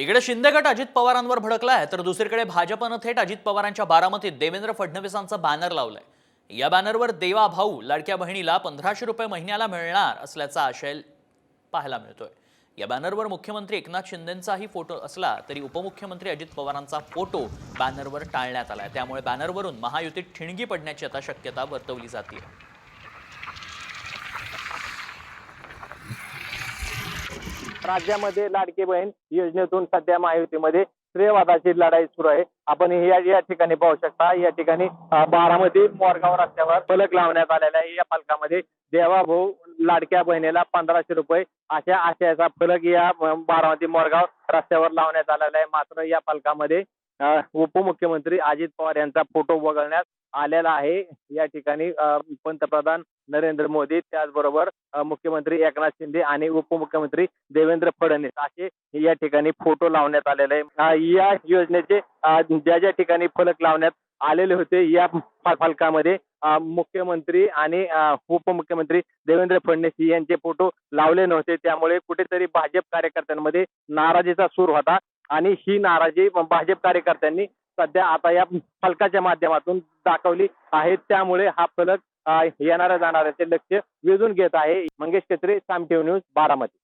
इकडे शिंदे गट अजित पवारांवर भडकलाय तर दुसरीकडे भाजपनं थेट अजित पवारांच्या बारामतीत देवेंद्र फडणवीसांचं बॅनर लावलंय. या बॅनरवर देवा भाऊ लाडक्या बहिणीला पंधराशे रुपये महिन्याला मिळणार असल्याचा आशय पाहायला मिळतोय. या बॅनरवर मुख्यमंत्री एकनाथ शिंदेंचाही फोटो असला तरी उपमुख्यमंत्री अजित पवारांचा फोटो बॅनरवर टाळण्यात आलाय. त्यामुळे बॅनरवरून महायुतीत ठिणगी पडण्याची आता शक्यता वर्तवली जाते राज्यामध्ये लाडकी बहीण योजनेतून सध्या महायुतीमध्ये श्रेयवादाची लढाई सुरू आहे. आपण या या ठिकाणी पाहू शकता. या ठिकाणी बारामती मोरगाव रस्त्यावर फलक लावण्यात आलेला आहे. या फलकामध्ये देवा भाऊ लाडक्या बहिणीला पंधराशे रुपये अशा आशयाचा फलक या बारामती मोरगाव रस्त्यावर लावण्यात आलेला आहे. मात्र या फलकामध्ये उपमुख्यमंत्री अजित पवार यांचा फोटो वगळण्यात आलेला आहे. या ठिकाणी पंतप्रधान नरेंद्र मोदी त्याचबरोबर मुख्यमंत्री एकनाथ शिंदे आणि उपमुख्यमंत्री देवेंद्र फडणवीस असे या ठिकाणी फोटो लावण्यात आलेले आहे या योजनेचे ज्या ज्या ठिकाणी फलक लावण्यात आलेले होते या फलकामध्ये मुख्यमंत्री आणि उपमुख्यमंत्री देवेंद्र फडणवीस यांचे फोटो लावले नव्हते. त्यामुळे कुठेतरी भाजप कार्यकर्त्यांमध्ये नाराजीचा सूर होता आणि ही नाराजी भाजप कार्यकर्त्यांनी सध्या आता या फलकाच्या माध्यमातून दाखवली आहे. त्यामुळे हा फलक येणाऱ्या जाणाऱ्याचे लक्ष वेधून घेत आहे. मंगेश केसरे साम न्यूज बारामती.